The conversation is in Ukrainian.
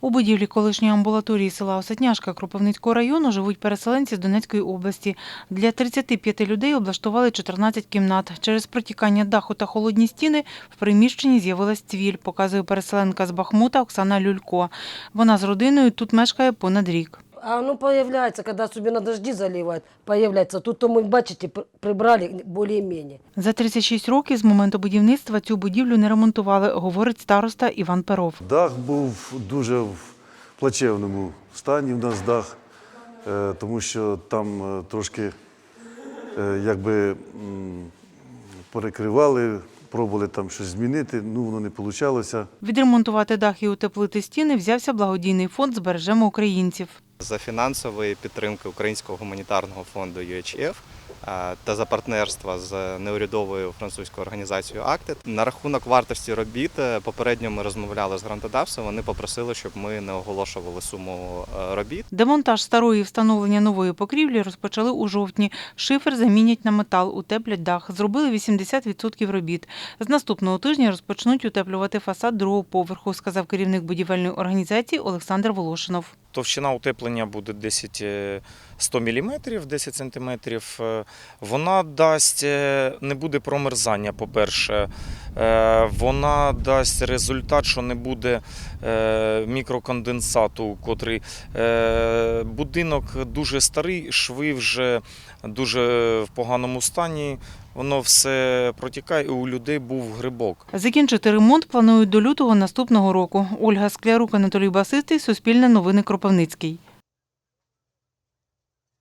У будівлі колишньої амбулаторії села Осетняшка Кропивницького району живуть переселенці з Донецької області. Для 35 людей облаштували 14 кімнат. Через протікання даху та холодні стіни в приміщенні з'явилась цвіль, показує переселенка з Бахмута Оксана Люлько. Вона з родиною тут мешкає понад рік. А оно появляется, когда особенно дожди заливают, появляется. Тут то мы, бачите, пр- прибрали более-менее. За 36 років з моменту будівництва цю будівлю не ремонтували, говорить староста Іван Перов. Дах був дуже в плачевному стані у нас дах, е, тому що там е, трошки е, якби перекривали, пробували там щось змінити, ну воно не вийшло. Відремонтувати дах і утеплити стіни взявся благодійний фонд «Збережемо українців». За фінансової підтримки Українського гуманітарного фонду UHF та за партнерства з неурядовою французькою організацією «Актед». На рахунок вартості робіт е, попередньо ми розмовляли з грантодавцем. Вони попросили, щоб ми не оголошували суму е, робіт. Демонтаж старої і встановлення нової покрівлі розпочали у жовтні. Шифер замінять на метал, утеплять дах. Зробили 80% робіт. З наступного тижня розпочнуть утеплювати фасад другого поверху, сказав керівник будівельної організації Олександр Волошинов. Товщина утеплення буде 10 е, 100 мм, 10 см. Вона дасть, е, не буде промерзання, по-перше. Е, Вона дасть результат, що не буде е, мікроконденсату, котрий будинок дуже старий, шви вже дуже в поганому стані. Воно все протікає, і у людей був грибок. Закінчити ремонт планують до лютого наступного року. Ольга Склярук, Анатолій Басистий, Суспільне новини Кропивницький.